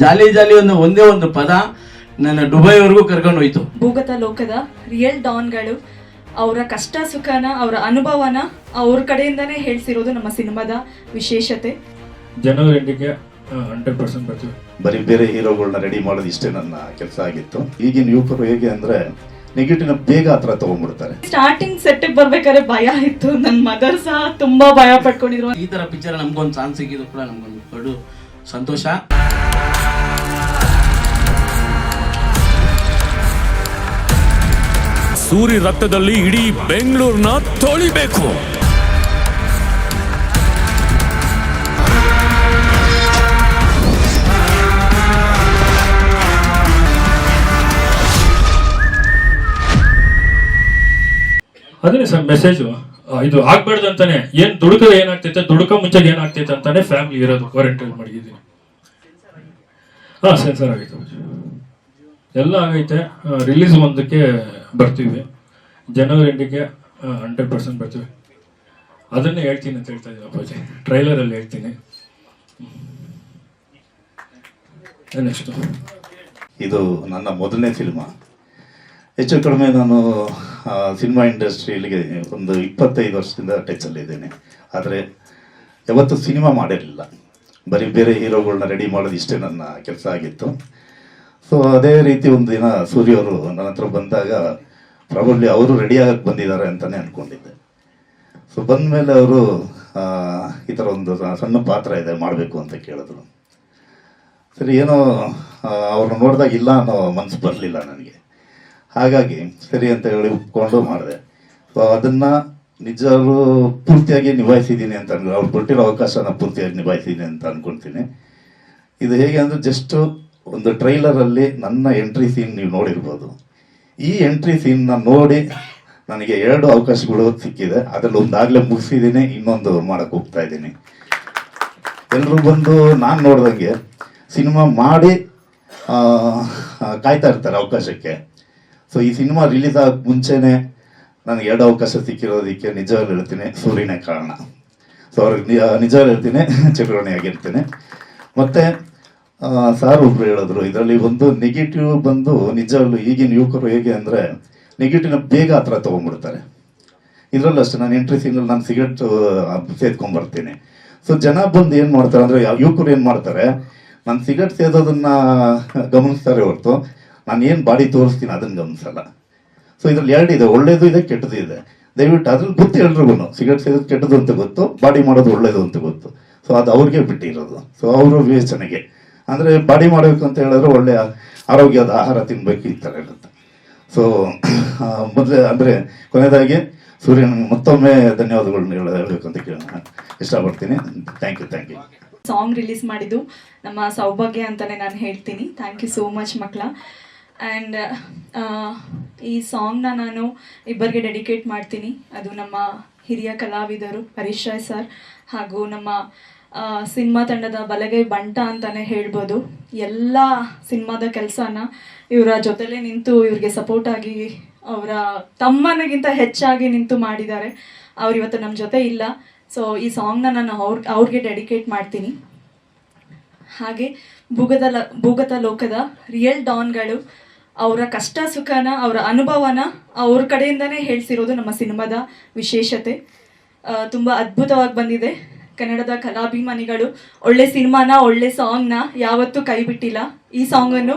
ಜಾಲಿ ಜಾಲಿ ಒಂದು ಒಂದೇ ಒಂದು ಪದ ನನ್ನ ದುಬೈವರೆಗೂ ಕರ್ಕೊಂಡು ಹೋಯ್ತು. ಭೂಗತ ಲೋಕದ ರಿಯಲ್ ಡಾನ್ಗಳು ಅವರ ಕಷ್ಟ ಸುಖನ ಅವರ ಅನುಭವನ ಅವ್ರ ಕಡೆಯಿಂದನೇ ಹೇಳ್ಸಿರೋದು ನಮ್ಮ ಸಿನಿಮಾದ ವಿಶೇಷತೆ. ಜನವರಿ ಎಂಡಿಗೆ ಹಂಡ್ರೆಡ್ ಪರ್ಸೆಂಟ್ ಬರ್ತೀವಿ. ಬರೀ ಬೇರೆ ಹೀರೋಗಳನ್ನ ರೆಡಿ ಮಾಡೋದು ಇಷ್ಟೇ ನನ್ನ ಕೆಲಸ ಆಗಿತ್ತು. ಈಗಿನ ಯುವಕರು ಹೇಗೆ ಅಂದ್ರೆ ನೆಗೆಟಿವ್ನ ಬೇಗ ಹತ್ರ ತಗೊಂಡ್ಬಿಡ್ತಾರೆ. ಸ್ಟಾರ್ಟಿಂಗ್ ಸೆಟ್ ಬರ್ಬೇಕಾದ್ರೆ ಭಯ ಇತ್ತು. ನನ್ನ ಮದರ್ ಸಹ ತುಂಬಾ ಭಯ ಪಡ್ಕೊಂಡಿದ್ರು ಈ ತರ ಪಿಕ್ಚರ್ ನಮ್ಗೊಂದು ಚಾನ್ಸ್ ಸಿಕ್ಕಿದ್ರು ಕೂಡ ನಮ್ಗೊಂದು ದೊಡ್ಡ ಸಂತೋಷ. ಸೂರಿ ರಕ್ತದಲ್ಲಿ ಇಡೀ ಬೆಂಗಳೂರನ್ನ ತೊಳಿಬೇಕು. ಅದನ್ನೇ ಸರ್ ಮೆಸೇಜು ಇದು ಆಗ್ಬಾರ್ದು ಅಂತಾನೆ. ಏನ್ ದುಡುಕದ ಏನಾಗ್ತೈತೆ? ದುಡುಕ ಮುಂಚೆ ಏನಾಗ್ತೈತೆ ಅಂತಾನೆ ಫ್ಯಾಮಿಲಿ ಇರೋದು ಕ್ವಾರಂಟೈನ್ ಮಾಡಿದ್ದೀನಿ ಹಾ, ಸರ್ ಆಗೈತೆ ಎಲ್ಲ ಆಗೈತೆ. ರಿಲೀಸ್ ಒಂದಕ್ಕೆ ಬರ್ತೀವಿ. ಜನವರಿ ಎಂಡಿಗೆ ಹಂಡ್ರೆಡ್ ಪರ್ಸೆಂಟ್ ಬರ್ತೀವಿ. ಅದನ್ನೇ ಹೇಳ್ತೀನಿ ಅಂತ ಹೇಳ್ತಾ ಇದ್ದೀನಿ ಅಪ್ಪಾಜಿ. ಟ್ರೈಲರಲ್ಲಿ ಹೇಳ್ತೀನಿ. ಇದು ನನ್ನ ಮೊದಲನೇ ಸಿನಿಮಾ ಹೆಚ್ಚು ಕಡಿಮೆ ನಾನು ಸಿನಿಮಾ ಇಂಡಸ್ಟ್ರಿಯಲ್ಲಿಗೆ ಒಂದು ಇಪ್ಪತ್ತೈದು ವರ್ಷದಿಂದ ಟಚಲ್ಲಿದ್ದೇನೆ ಆದರೆ ಯಾವತ್ತೂ ಸಿನಿಮಾ ಮಾಡಿರಲಿಲ್ಲ. ಬರೀ ಬೇರೆ ಹೀರೋಗಳನ್ನ ರೆಡಿ ಮಾಡೋದು ಇಷ್ಟೇ ನನ್ನ ಕೆಲಸ ಆಗಿತ್ತು. ಸೊ ಅದೇ ರೀತಿ ಒಂದು ದಿನ ಸೂರ್ಯ ಅವರು ನನ್ನ ಹತ್ರ ಬಂದಾಗ ಪ್ರಾಬಬ್ಲಿ ಅವರು ರೆಡಿ ಆಗಕ್ಕೆ ಬಂದಿದ್ದಾರೆ ಅಂತಲೇ ಅಂದ್ಕೊಂಡಿದ್ದೆ ಸೊ ಬಂದ ಮೇಲೆ ಅವರು ಈ ಥರ ಒಂದು ಸಣ್ಣ ಪಾತ್ರ ಇದೆ, ಮಾಡಬೇಕು ಅಂತ ಕೇಳಿದ್ರು. ಸರಿ, ಏನೋ ಅವ್ರನ್ನ ನೋಡಿದಾಗ ಇಲ್ಲ ಅನ್ನೋ ಮನಸ್ಸು ಬರಲಿಲ್ಲ ನನಗೆ. ಹಾಗಾಗಿ, ಸರಿ ಅಂತ ಹೇಳಿ ಒಪ್ಕೊಂಡು ಮಾಡಿದೆ. ಸೊ ಅದನ್ನು ನಿಜರು ಪೂರ್ತಿಯಾಗಿ ನಿಭಾಯಿಸಿದ್ದೀನಿ ಅಂತ ಅನ್ಕೊ ಅವ್ರು ಕೊಟ್ಟಿರೋ ಅವಕಾಶನ ಪೂರ್ತಿಯಾಗಿ ನಿಭಾಯಿಸಿದ್ದೀನಿ ಅಂತ ಅಂದ್ಕೊಳ್ತೀನಿ ಇದು ಹೇಗೆ ಅಂದರೆ ಜಸ್ಟ್ ಒಂದು ಟ್ರೈಲರಲ್ಲಿ ನನ್ನ ಎಂಟ್ರಿ ಸೀನ್ ನೀವು ನೋಡಿರ್ಬೋದು. ಈ ಎಂಟ್ರಿ ಸೀನ್ನ ನೋಡಿ ನನಗೆ ಎರಡು ಅವಕಾಶಗಳು ಸಿಕ್ಕಿದೆ. ಅದರಲ್ಲಿ ಒಂದಾಗಲೇ ಮುಗಿಸಿದ್ದೀನಿ, ಇನ್ನೊಂದು ಮಾಡಕ್ಕೆ ಹೋಗ್ತಾ ಇದ್ದೀನಿ. ಎಲ್ಲರೂ ಬಂದು ನಾನು ನೋಡ್ದಂಗೆ ಸಿನಿಮಾ ಮಾಡಿ ಕಾಯ್ತಾ ಇರ್ತಾರೆ ಅವಕಾಶಕ್ಕೆ. ಸೊ ಈ ಸಿನಿಮಾ ರಿಲೀಸ್ ಆಗೋ ಮುಂಚೆನೆ ನನಗೆ ಎರಡು ಅವಕಾಶ ಸಿಕ್ಕಿರೋದಕ್ಕೆ ನಿಜವಾಗ್ಲೂ ಹೇಳ್ತೀನಿ ಸೂರ್ಯನೇ ಕಾರಣ. ಸೊ ಅವ್ರಿಗೆ ನಿಜವಾಗ್ಲೂ ಹೇಳ್ತೀನಿ ಚಕ್ರಣಿ ಆಗಿರ್ತೀನಿ. ಮತ್ತೆ ಸಾರ್ ಒಬ್ರು ಹೇಳಿದ್ರು, ಇದರಲ್ಲಿ ಒಂದು ನೆಗೆಟಿವ್ ಬಂದು ನಿಜವಾಗ್ಲೂ ಈಗಿನ ಯುವಕರು ಹೇಗೆ ಅಂದರೆ ನೆಗೆಟಿವ್ನ ಬೇಗ ಹತ್ರ ತೊಗೊಂಡ್ಬಿಡ್ತಾರೆ. ಇದರಲ್ಲೂ ಅಷ್ಟೇ, ನಾನು ಎಂಟ್ರಿ ಸಿಂಗಲ್ ನಾನು ಸಿಗರೆಟ್ ಸೇದ್ಕೊಂಡ್ ಬರ್ತೀನಿ ಸೊ ಜನ ಬಂದು ಏನು ಮಾಡ್ತಾರೆ ಅಂದರೆ ಯುವಕರು ಏನು ಮಾಡ್ತಾರೆ, ನಾನು ಸಿಗರೆಟ್ ಸೇದೋದನ್ನ ಗಮನಿಸ್ತಾರೆ ಹೊರತು, ನಾನು ಏನು ಬಾಡಿ ತೋರಿಸ್ತೀನಿ ಅದನ್ನು ಗಮನಿಸಲ್ಲ. ಸೊ ಇದ್ರಲ್ಲಿ ಎರಡು ಇದೆ, ಒಳ್ಳೇದು ಇದೆ ಕೆಟ್ಟದ್ದು ಇದೆ. ದಯವಿಟ್ಟು ಅದ್ರಲ್ಲಿ ಗೊತ್ತು ಎಲ್ರಿಗೂ ಸಿಗರೆಟ್ ಸೇದೋದು ಕೆಟ್ಟದ್ದು ಅಂತ ಗೊತ್ತು, ಬಾಡಿ ಮಾಡೋದು ಒಳ್ಳೇದು ಅಂತ ಗೊತ್ತು. ಸೊ ಅದು ಅವ್ರಿಗೆ ಬಿಟ್ಟಿರೋದು. ಸೊ ಅವರು ವಿವೇಚನೆಗೆ ಅಂದರೆ ಬಾಡಿ ಮಾಡಬೇಕು ಅಂತ ಹೇಳಿದ್ರೆ ಒಳ್ಳೆ ಆರೋಗ್ಯದ ಆಹಾರ ತಿನ್ಬೇಕು ಈ ಥರ ಇರುತ್ತೆ. ಸೊ ಮೊದಲೇ ಅಂದರೆ ಕೊನೆಯದಾಗಿ ಸೂರ್ಯನ ಮತ್ತೊಮ್ಮೆ ಧನ್ಯವಾದಗಳನ್ನ ಹೇಳಬೇಕು ಅಂತ ಕೇಳೋಣ. ಇಷ್ಟಪಡ್ತೀನಿ. Thank you thank you song release ಮಾಡಿದ್ದು ನಮ್ಮ ಸೌಭಾಗ್ಯ ಅಂತಾನೆ ನಾನು ಹೇಳ್ತೀನಿ. ಥ್ಯಾಂಕ್ ಯು ಸೋ ಮಚ್ ಮಕ್ಕಳ. ಆ್ಯಂಡ್ ಈ ಸಾಂಗ್ನ ನಾನು ಇಬ್ಬರಿಗೆ ಡೆಡಿಕೇಟ್ ಮಾಡ್ತೀನಿ. ಅದು ನಮ್ಮ ಹಿರಿಯ ಕಲಾವಿದರು ಹರೀಶ್ ರಾಯ್ ಸರ್ ಹಾಗೂ ನಮ್ಮ ಸಿನಿಮಾ ತಂಡದ ಬಲಗೈ ಬಂಟ ಅಂತಾನೆ ಹೇಳ್ಬೋದು. ಎಲ್ಲ ಸಿನಿಮಾದ ಕೆಲಸನ ಇವರ ಜೊತೆಲೇ ನಿಂತು ಇವ್ರಿಗೆ ಸಪೋರ್ಟ್ ಆಗಿ ಅವರ ತಮ್ಮನಿಗಿಂತ ಹೆಚ್ಚಾಗಿ ನಿಂತು ಮಾಡಿದ್ದಾರೆ. ಅವ್ರು ಇವತ್ತು ನಮ್ಮ ಜೊತೆ ಇಲ್ಲ. ಸೊ ಈ ಸಾಂಗ್ನ ನಾನು ಅವ್ರ, ಅವ್ರಿಗೆ ಡೆಡಿಕೇಟ್ ಮಾಡ್ತೀನಿ. ಹಾಗೆ ಭೂಗತ ಲ, ಭೂಗತ ಲೋಕದ ರಿಯಲ್ ಡಾನ್ಗಳು ಅವರ ಕಷ್ಟ ಸುಖನ, ಅವರ ಅನುಭವನ ಅವ್ರ ಕಡೆಯಿಂದನೇ ಹೇಳ್ಸಿರೋದು ನಮ್ಮ ಸಿನಿಮಾದ ವಿಶೇಷತೆ. ತುಂಬ ಅದ್ಭುತವಾಗಿ ಬಂದಿದೆ. ಕನ್ನಡದ ಕಲಾಭಿಮಾನಿಗಳು, ಒಳ್ಳೆ ಸಿನಿಮಾನ, ಒಳ್ಳೆ ಸಾಂಗ್ನ ಯಾವತ್ತೂ ಕೈ ಬಿಟ್ಟಿಲ್ಲ ಈ ಸಾಂಗನ್ನು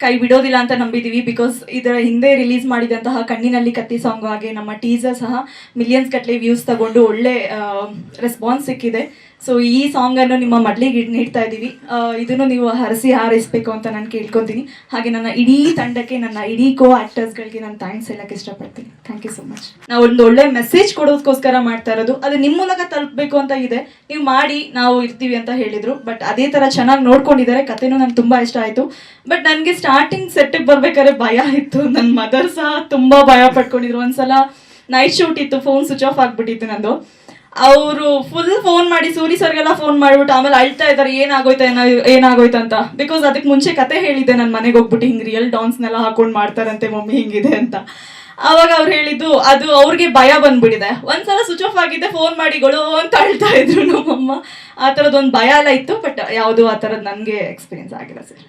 ಕೈ ಬಿಡೋದಿಲ್ಲ ಅಂತ ನಂಬಿದೀವಿ ಬಿಕಾಸ್ ಇದರ ಹಿಂದೆ ರಿಲೀಸ್ ಮಾಡಿದಂತಹ ಕಣ್ಣಿನಲ್ಲಿ ಕತ್ತಿ ಸಾಂಗ್ ಹಾಗೆ ನಮ್ಮ ಟೀಸರ್ ಸಹ ಮಿಲಿಯನ್ಸ್ ಗಟ್ಟಲೆ ವ್ಯೂಸ್ ತಗೊಂಡು ಒಳ್ಳೆ ರೆಸ್ಪಾನ್ಸ್ ಸಿಕ್ಕಿದೆ. ಸೊ ಈ ಸಾಂಗ್ ಅನ್ನು ನಿಮ್ಮ ಮಡ್ಲಿಗೆ ನೀಡ್ತಾ ಇದ್ದೀವಿ. ಇದನ್ನು ನೀವು ಹರಸಿ ಹಾರೈಸಬೇಕು ಅಂತ ನಾನು ಕೇಳ್ಕೊತೀನಿ. ಹಾಗೆ ನನ್ನ ಇಡೀ ತಂಡಕ್ಕೆ, ನನ್ನ ಇಡೀ ಕೋ ಆಕ್ಟರ್ಸ್ಗಳಿಗೆ ನಾನು ಥ್ಯಾಂಕ್ಸ್ ಹೇಳಕ್ಕೆ ಇಷ್ಟಪಡ್ತೀನಿ. ಥ್ಯಾಂಕ್ ಯು ಸೊ ಮಚ್ ನಾವು ಒಂದು ಒಳ್ಳೆ ಮೆಸೇಜ್ ಕೊಡೋದಕ್ಕೋಸ್ಕರ ಮಾಡ್ತಾ ಇರೋದು. ಅದು ನಿಮ್ಮ ಮೂಲಕ ತಲುಪಬೇಕು ಅಂತ ಇದೆ. ನೀವು ಮಾಡಿ, ನಾವು ಇರ್ತೀವಿ ಅಂತ ಹೇಳಿದ್ರು. ಬಟ್ ಅದೇ ಥರ ಚೆನ್ನಾಗಿ ನೋಡ್ಕೊಂಡಿದ್ದಾರೆ. ಕಥೆನೂ ನಂಗೆ ತುಂಬಾ ಇಷ್ಟ ಆಯ್ತು. ಬಟ್ ನನಗೆ ಸ್ಟಾರ್ಟಿಂಗ್ ಸೆಟ್ಟಿಗೆ ಬರ್ಬೇಕಾದ್ರೆ ಭಯ ಇತ್ತು. ನನ್ನ ಮದರ್ ಸಹ ತುಂಬಾ ಭಯ ಪಡ್ಕೊಂಡಿದ್ರು ಒಂದ್ಸಲ ನೈಟ್ ಶೂಟ್ ಇತ್ತು. ಫೋನ್ ಸ್ವಿಚ್ ಆಫ್ ಆಗಿಬಿಟ್ಟಿತ್ತು ನಂದು. ಅವರು ಫುಲ್ ಫೋನ್ ಮಾಡಿ ಸೂರಿ ಸರ್ಗೆಲ್ಲ ಫೋನ್ ಮಾಡ್ಬಿಟ್ಟು ಆಮೇಲೆ ಅಳ್ತಾ ಇದ್ದಾರೆ, ಏನಾಗೋಯ್ತಾ, ಏನೋ, ಏನಾಗೋಯ್ತು ಅಂತ. ಬಿಕಾಸ್ ಅದಕ್ಕೆ ಮುಂಚೆ ಕತೆ ಹೇಳಿದ್ದೆ ನನ್ನ ಮನೆಗೆ ಹೋಗ್ಬಿಟ್ಟು, ಹಿಂಗೆ ರಿಯಲ್ ಡಾನ್ಸ್ನೆಲ್ಲ ಹಾಕೊಂಡು ಮಾಡ್ತಾರಂತೆ, ಮಮ್ಮಿ ಹಿಂಗಿದೆ ಅಂತ. ಅವಾಗ ಅವ್ರು ಹೇಳಿದ್ದು, ಅದು ಅವ್ರಿಗೆ ಭಯ ಬಂದ್ಬಿಟ್ಟಿದೆ. ಒಂದ್ಸಲ ಸ್ವಿಚ್ ಆಫ್ ಆಗಿದ್ದೆ ಫೋನ್ ಮಾಡಿ ಗೊಳು ಅಂತ ಅಳ್ತಾ ಇದ್ರು ನಮ್ಮಮ್ಮ ಆ ಥರದ್ದೊಂದು ಭಯ ಎಲ್ಲ ಇತ್ತು ಬಟ್ ಯಾವುದು ಆ ಥರದ್ದು ನನಗೆ ಎಕ್ಸ್ಪೀರಿಯನ್ಸ್ ಆಗಿಲ್ಲ ಸರ್.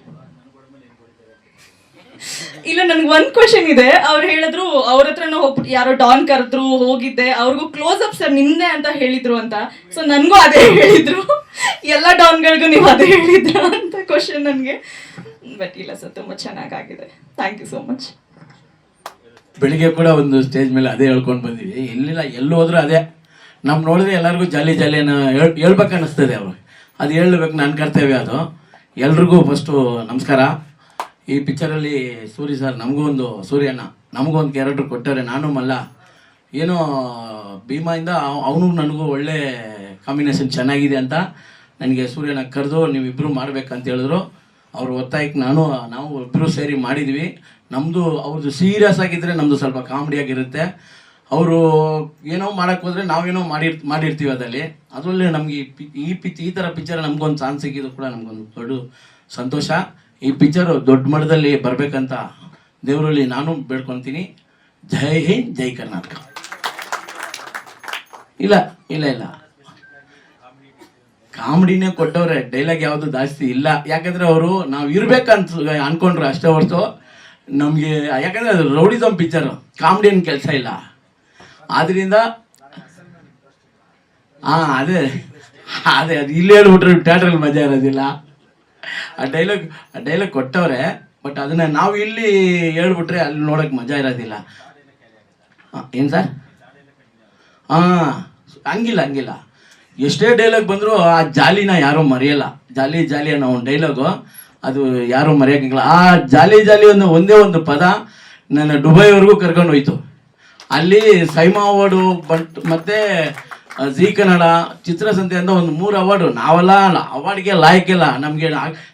ಇಲ್ಲ, ನನ್ಗೆ ಒಂದ್ ಕ್ವಶನ್ ಇದೆ. ಅವ್ರು ಹೇಳಿದ್ರು, ಅವ್ರ ಹತ್ರನೂ ಹೋಗ್ಬಿಟ್ಟು ಯಾರೋ ಡಾನ್ ಕರೆದ್ರು, ಹೋಗಿದ್ದೆ. ಅವ್ರಿಗೂ ಕ್ಲೋಸ್ ಅಪ್ ಸರ್ ನಿಮ್ದೆ ಅಂತ ಹೇಳಿದ್ರು ಅಂತ. ಸೊ ನನ್ಗೂ ಅದೇ ಹೇಳಿದ್ರು. ಎಲ್ಲ ಡಾನ್ಗಳಿಗೂ ನೀವು ಅದೇ ಹೇಳಿದ್ರ ಅಂತ ಕ್ವಶನ್ ನನಗೆ. ಬಟ್ ಇಲ್ಲ ಸರ್ ತುಂಬಾ ಚೆನ್ನಾಗಾಗಿದೆ. ಥ್ಯಾಂಕ್ ಯು ಸೋ ಮಚ್ ಬೆಳಿಗ್ಗೆ ಕೂಡ ಒಂದು ಸ್ಟೇಜ್ ಮೇಲೆ ಅದೇ ಹೇಳ್ಕೊಂಡು ಬಂದಿದ್ವಿ ಎಲ್ಲಿಲ್ಲ, ಎಲ್ಲಿ ಹೋದ್ರೂ ಅದೇ. ನಮ್ ನೋಡಿದ್ರೆ ಎಲ್ಲರಿಗೂ ಜಾಲಿ ಜಾಲಿನ ಹೇಳ್ ಹೇಳ್ಬೇಕು ಅನ್ನಿಸ್ತದೆ ಅದು ಹೇಳ್ಬೇಕು ನನ್ನ ಕರ್ತವ್ಯ ಅದು. ಎಲ್ರಿಗೂ ಫಸ್ಟು ನಮಸ್ಕಾರ. ಈ ಪಿಕ್ಚರಲ್ಲಿ ಸೂರಿ ಸರ್ ನಮಗೂ ಒಂದು ಸೂರ್ಯಣ್ಣ, ನಮಗೂ ಒಂದು ಕ್ಯಾರೆಕ್ಟರ್ ಕೊಟ್ಟವ್ರೆ ನಾನು ಮಲ್ಲ. ಏನೋ ಭೀಮಾಯಿಂದ ಅವನು ನನಗೂ ಒಳ್ಳೆ ಕಾಂಬಿನೇಷನ್ ಚೆನ್ನಾಗಿದೆ ಅಂತ ನನಗೆ ಸೂರ್ಯನ ಕರೆದು ನೀವಿಬ್ಬರು ಮಾಡ್ಬೇಕಂತ ಹೇಳಿದ್ರು. ಅವ್ರ ಒತ್ತಾಯಕ್ಕೆ ನಾನು, ನಾವು ಇಬ್ಬರು ಸೇರಿ ಮಾಡಿದ್ವಿ. ನಮ್ಮದು ಅವ್ರದ್ದು ಸೀರಿಯಸ್ ಆಗಿದ್ದರೆ ನಮ್ಮದು ಸ್ವಲ್ಪ ಕಾಮಿಡಿಯಾಗಿರುತ್ತೆ ಅವರು ಏನೋ ಮಾಡೋಕ್ಕೆ ಹೋದ್ರೆ ನಾವೇನೋ ಮಾಡಿರ್, ಮಾಡಿರ್ತೀವಿ ಅದರಲ್ಲಿ. ಅದರಲ್ಲಿ ನಮಗೆ ಈ ಪಿ- ಈ ಥರ ಪಿಕ್ಚರ್ ನಮಗೊಂದು ಚಾನ್ಸ್ ಸಿಕ್ಕಿದ್ದು ಕೂಡ ನಮಗೊಂದು ದೊಡ್ಡ ಸಂತೋಷ. ಈ ಪಿಕ್ಚರು ದೊಡ್ಡ ಮಟ್ಟದಲ್ಲಿ ಬರಬೇಕಂತ ದೇವರಲ್ಲಿ ನಾನು ಬೇಡ್ಕೊತೀನಿ. ಜೈ ಹಿಂದ್, ಜೈ ಕರ್ನಾಟಕ. ಇಲ್ಲ ಇಲ್ಲ ಇಲ್ಲ. ಕಾಮಿಡಿನೇ ಕೊಟ್ಟವ್ರೆ ಡೈಲಾಗ್ ಯಾವುದು ಜಾಸ್ತಿ ಇಲ್ಲ. ಯಾಕಂದ್ರೆ ಅವರು ನಾವು ಇರ್ಬೇಕಂತ ಅನ್ಕೊಂಡ್ರು ಅಷ್ಟೇ ಹೊರತು. ನಮಗೆ, ಯಾಕಂದ್ರೆ ಅದು ರೌಡಿಸಮ್ ಪಿಕ್ಚರ್ ಕಾಮಿಡಿ ಏನು ಕೆಲಸ ಇಲ್ಲ. ಆದ್ರಿಂದ ಹಾ ಅದೇ ಅದೇ, ಅದು ಇಲ್ಲಿ ಹೇಳ್ಬಿಟ್ರೆ ಥಿಯೇಟ್ರಲ್ಲಿ ಮಜಾ ಇರೋದಿಲ್ಲ. ಆ ಡೈಲಾಗ್ ಆ ಡೈಲಾಗ್ ಕೊಟ್ಟವ್ರೆ ಬಟ್ ಅದನ್ನ ನಾವು ಇಲ್ಲಿ ಹೇಳ್ಬಿಟ್ರೆ ಅಲ್ಲಿ ನೋಡಕ್ ಮಜಾ ಇರೋದಿಲ್ಲ. ಏನು ಸರ್ ಹಾ ಹಂಗಿಲ್ಲ ಹಂಗಿಲ್ಲ. ಎಷ್ಟೇ ಡೈಲಾಗ್ ಬಂದರೂ ಆ ಜಾಲಿನ ಯಾರೂ ಮರೆಯಲ್ಲ. ಜಾಲಿ ಜಾಲಿ ಅನ್ನೋ ಒಂದು ಡೈಲಾಗು ಅದು ಯಾರೂ ಮರೆಯೋಕ್ಕಿಲ್ಲ ಆ ಜಾಲಿ ಜಾಲಿ ಅನ್ನೋ ಒಂದೇ ಒಂದು ಪದ ನನ್ನ ದುಬೈವರೆಗೂ ಕರ್ಕೊಂಡು ಹೋಯ್ತು. ಅಲ್ಲಿ ಸೈಮಾ ಅವಾರ್ಡು ಬಟ್ ಮತ್ತೆ ಜಿ ಕನ್ನಡ ಚಿತ್ರಸಂತೆ ಅಂತ ಒಂದು ಮೂರು ಅವಾರ್ಡು ನಾವೆಲ್ಲ ಅವಾರ್ಡ್ಗೆ ಲಾಯಕ್ಕಿಲ್ಲ ನಮಗೆ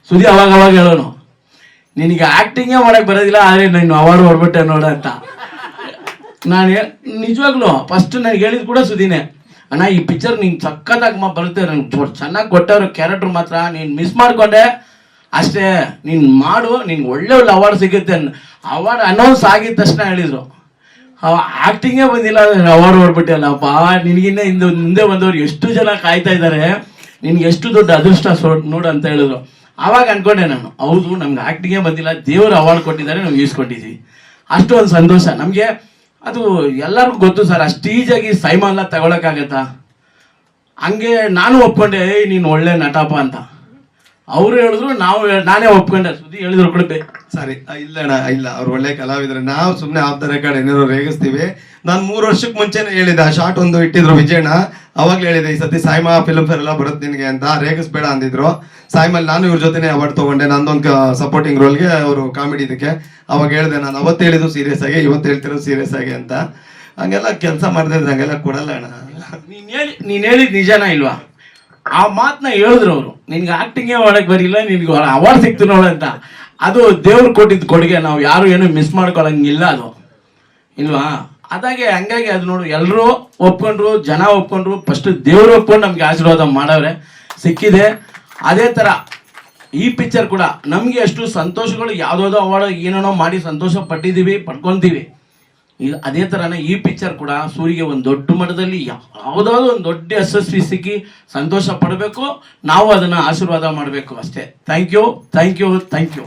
ಸುದಿ ಅವಾಗ ಅವಾಗ ಹೇಳೋನು. ನಿನಗೆ ಆ್ಯಕ್ಟಿಂಗೇ ಮಾಡಕ್ಕೆ ಬರೋದಿಲ್ಲ, ಆದರೆ ನೀನು ಅವಾರ್ಡ್ ಹೊರಬಿಟ್ಟೆ ನೋಡ ಅಂತ. ನಾನು ನಿಜವಾಗ್ಲೂ ಫಸ್ಟ್ ನನಗೆ ಹೇಳಿದ ಕೂಡ ಸುದಿನೇ ಅಣ್ಣ, ಈ ಪಿಕ್ಚರ್ ನಿಂಗೆ ಸಖತ್ತಾಗಿ ಮಾ, ಬರುತ್ತೆ. ನಂಗೆ ಚೆನ್ನಾಗಿ ಕೊಟ್ಟವ್ರು ಕ್ಯಾರೆಕ್ಟರ್ ಮಾತ್ರ. ನೀನು ಮಿಸ್ ಮಾಡಿಕೊಂಡೆ. ಅಷ್ಟೇ, ನೀನು ಮಾಡು ನಿನ್ಗೆ ಒಳ್ಳೆ ಒಳ್ಳೆ ಅವಾರ್ಡ್ ಸಿಗುತ್ತೆ. ಅವಾರ್ಡ್ ಅನೌನ್ಸ್ ಆಗಿದ ತಕ್ಷಣ ಹೇಳಿದ್ರು. ಆಕ್ಟಿಂಗೇ ಬಂದಿಲ್ಲ ಅವಾರ್ಡ್ ಹೊಡ್ಬಿಟ್ಟಲ್ಲಪ್ಪ ನಿನಗಿನ್ನ ಹಿಂದೆ ಮುಂದೆ ಬಂದವರು ಎಷ್ಟು ಜನ ಕಾಯ್ತಾ ಇದ್ದಾರೆ ನಿನ್ಗೆ ಎಷ್ಟು ದೊಡ್ಡ ಅದೃಷ್ಟ ನೋಡು ಅಂತ ಹೇಳಿದ್ರು. ಆವಾಗ ಅನ್ಕೊಂಡೆ ನಾನು, ಹೌದು, ನಮ್ಗೆ ಆಕ್ಟಿಂಗೇ ಬಂದಿಲ್ಲ, ದೇವರು ಅವಾರ್ಡ್ ಕೊಟ್ಟಿದ್ದಾರೆ, ನಾವು ಈಸ್ಕೊಂಡಿದ್ದೀವಿ ಅಷ್ಟು ಒಂದು ಸಂತೋಷ. ನಮಗೆ ಅದು ಎಲ್ಲರಿಗೂ ಗೊತ್ತು ಸರ್ ಅಷ್ಟು ಈಜಿಯಾಗಿ ಸೈಮಾ ಎಲ್ಲ ತಗೊಳಕ್ಕಾಗತ್ತಾ? ಹಂಗೆ ನಾನು ಒಪ್ಕೊಂಡೆ ನೀನು ಒಳ್ಳೆ ನಟಪ್ಪ ಅಂತ. ಅವರು ಹೇಳಿದ್ರು ನಾವು ನಾನೇ ಒಪ್ಕೊಂಡೆ. ಸುದ್ದಿ ಹೇಳಿದ್ರು ಕೂಡ ಸರಿ ಸಾರಿ ಇಲ್ಲ ಅಣ್ಣ ಇಲ್ಲ ಅವ್ರು ಒಳ್ಳೆ ಕಲಾವಿದ್ರೆ. ನಾವು ಸುಮ್ಮನೆ ಆಫ್ ದ ರೆಕಾರ್ಡ್ ಏನಾದ್ರು ರೇಗಿಸ್ತೀವಿ. ನಾನು ಮೂರು ವರ್ಷಕ್ಕೆ ಮುಂಚೆನೇ ಹೇಳಿದೆ ಆ ಶಾರ್ಟ್ ಒಂದು ಇಟ್ಟಿದ್ರು ವಿಜಯಣ್ಣ. ಅವಾಗ ಹೇಳಿದೆ ಈ ಸತಿ ಸಾಯ್ಮಾ ಫಿಲ್ಮ್ ಫೇರ್ ಎಲ್ಲ ಬರುತ್ತೆ ನಿನಗೆ ಅಂತ. ರೇಗಿಸ್ಬೇಡ ಅಂದಿದ್ರು. ಸಾಯ್ಮಲ್ಲಿ ನಾನು ಇವ್ರ ಜೊತೆನೇ ಅವಾರ್ಡ್ ತಗೊಂಡೆ. ನಂದೊಂದು ಸಪೋರ್ಟಿಂಗ್ ರೋಲ್ಗೆ ಅವರು ಕಾಮಿಡಿ ಇದಕ್ಕೆ ಅವಾಗ ಹೇಳಿದೆ ನಾನು ಅವತ್ತು ಹೇಳಿದ್ದು ಸೀರಿಯಸ್ ಆಗಿ ಇವತ್ತು ಹೇಳ್ತಿರೋ ಸೀರಿಯಸ್ ಆಗಿ ಅಂತ. ಹಂಗೆಲ್ಲ ಕೆಲಸ ಮಾಡಿದ್ರೆ ಹಂಗೆಲ್ಲ ಕೊಡಲ್ಲ ಅಣ್ಣ. ನೀನ್ ಹೇಳಿ ನೀನು ಹೇಳಿದ್ ನಿಜನಾ ಇಲ್ವಾ? ಆ ಮಾತನ್ನ ಹೇಳಿದ್ರು ಅವರು. ನಿನ್ಗೆ ಆಕ್ಟಿಂಗೇ ಒಳಗೆ ಬರಿಲ್ಲ, ನಿನ್ಗೆ ಅವಾರ್ಡ್ ಸಿಕ್ತು ನೋಡು ಅಂತ. ಅದು ದೇವ್ರು ಕೊಟ್ಟಿದ್ದ ಕೊಡುಗೆ, ನಾವು ಯಾರು ಏನು ಮಿಸ್ ಮಾಡ್ಕೊಳಂಗಿಲ್ಲ ಅದು. ಇಲ್ವಾ? ಅದಾಗೆ ಹಂಗಾಗಿ ಅದು ನೋಡು ಎಲ್ಲರೂ ಒಪ್ಕೊಂಡ್ರು, ಜನ ಒಪ್ಕೊಂಡ್ರು ಫಸ್ಟ್ ದೇವ್ರು ಒಪ್ಕೊಂಡು ನಮ್ಗೆ ಆಶೀರ್ವಾದ ಮಾಡವ್ರೆ. ಸಿಕ್ಕಿದೆ. ಅದೇ ತರ, ಈ ಪಿಕ್ಚರ್ ಕೂಡ ನಮ್ಗೆ ಅಷ್ಟು ಸಂತೋಷಗಳು ಯಾವುದೋ ಅವಾರ್ಡ್ ಏನೇನೋ ಮಾಡಿ ಸಂತೋಷ ಪಟ್ಟಿದೀವಿ, ಪಡ್ಕೊಂತೀವಿ. ಇದು ಅದೇ ಥರನೇ ಈ ಪಿಕ್ಚರ್ ಕೂಡ ಸೂರಿಗೆ ಒಂದು ದೊಡ್ಡ ಮಟ್ಟದಲ್ಲಿ ಯಾವುದಾದ್ರು ಒಂದು ದೊಡ್ಡ ಯಶಸ್ವಿ ಸಿಕ್ಕಿ ಸಂತೋಷ ಪಡಬೇಕು. ನಾವು ಅದನ್ನು ಆಶೀರ್ವಾದ ಮಾಡಬೇಕು ಅಷ್ಟೇ. Thank you thank you thank you